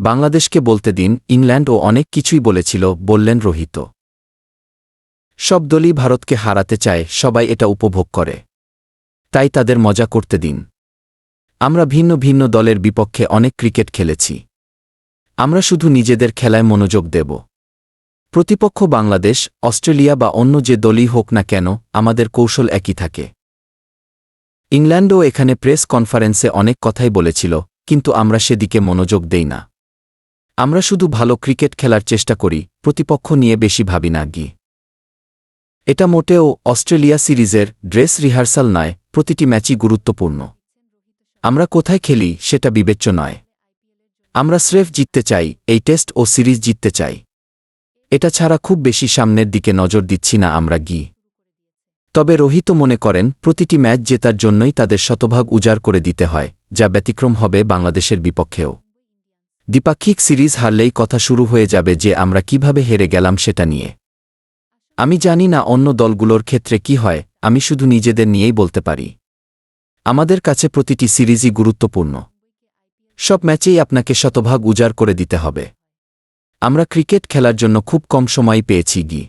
বাংলাদেশকে বলতে দিন ইংল্যান্ড ও অনেক কিছুই বলেছিল, বললেন রোহিত। সব দলই ভারতকে হারাতে চায়, সবাই এটা উপভোগ করে। তাই তাদের মজা করতে দিন। আমরা ভিন্ন ভিন্ন দলের বিপক্ষে অনেক ক্রিকেট খেলেছি। আমরা শুধু নিজেদের খেলায় মনোযোগ দেব। প্রতিপক্ষ বাংলাদেশ, অস্ট্রেলিয়া বা অন্য যে দলই হোক না কেন, আমাদের কৌশল একই থাকে। ইংল্যান্ডও এখানে প্রেস কনফারেন্সে অনেক কথাই বলেছিল, কিন্তু আমরা সেদিকে মনোযোগ দেই না। আমরা শুধু ভালো ক্রিকেট খেলার চেষ্টা করি, প্রতিপক্ষ নিয়ে বেশি ভাবি না গি এটা মোটেও অস্ট্রেলিয়া সিরিজের ড্রেস রিহার্সাল নয়, প্রতিটি ম্যাচই গুরুত্বপূর্ণ। আমরা কোথায় খেলি সেটা বিবেচ্য নয়। আমরা স্রেফ জিততে চাই, এই টেস্ট ও সিরিজ জিততে চাই। এটা ছাড়া খুব বেশি সামনের দিকে নজর দিচ্ছি না আমরা গি। তবে রোহিত মনে করেন, প্রতিটি ম্যাচ জেতার জন্যই তাদের শতভাগ উজাড় করে দিতে হয়, যা ব্যতিক্রম হবে বাংলাদেশের বিপক্ষেও। দ্বিপাক্ষিক সিরিজ হারলেই কথা শুরু হয়ে যাবে যে আমরা কীভাবে হেরে গেলাম সেটা নিয়ে। আমি জানি না অন্য দলগুলোর ক্ষেত্রে কি হয়, আমি শুধু নিজেদের নিয়েই বলতে পারি। আমাদের কাছে প্রতিটি সিরিজই গুরুত্বপূর্ণ। সব ম্যাচেই আপনাকে শতভাগ উজাড় করে দিতে হবে। আমরা ক্রিকেট খেলার জন্য খুব কম সময় পেয়েছি গি।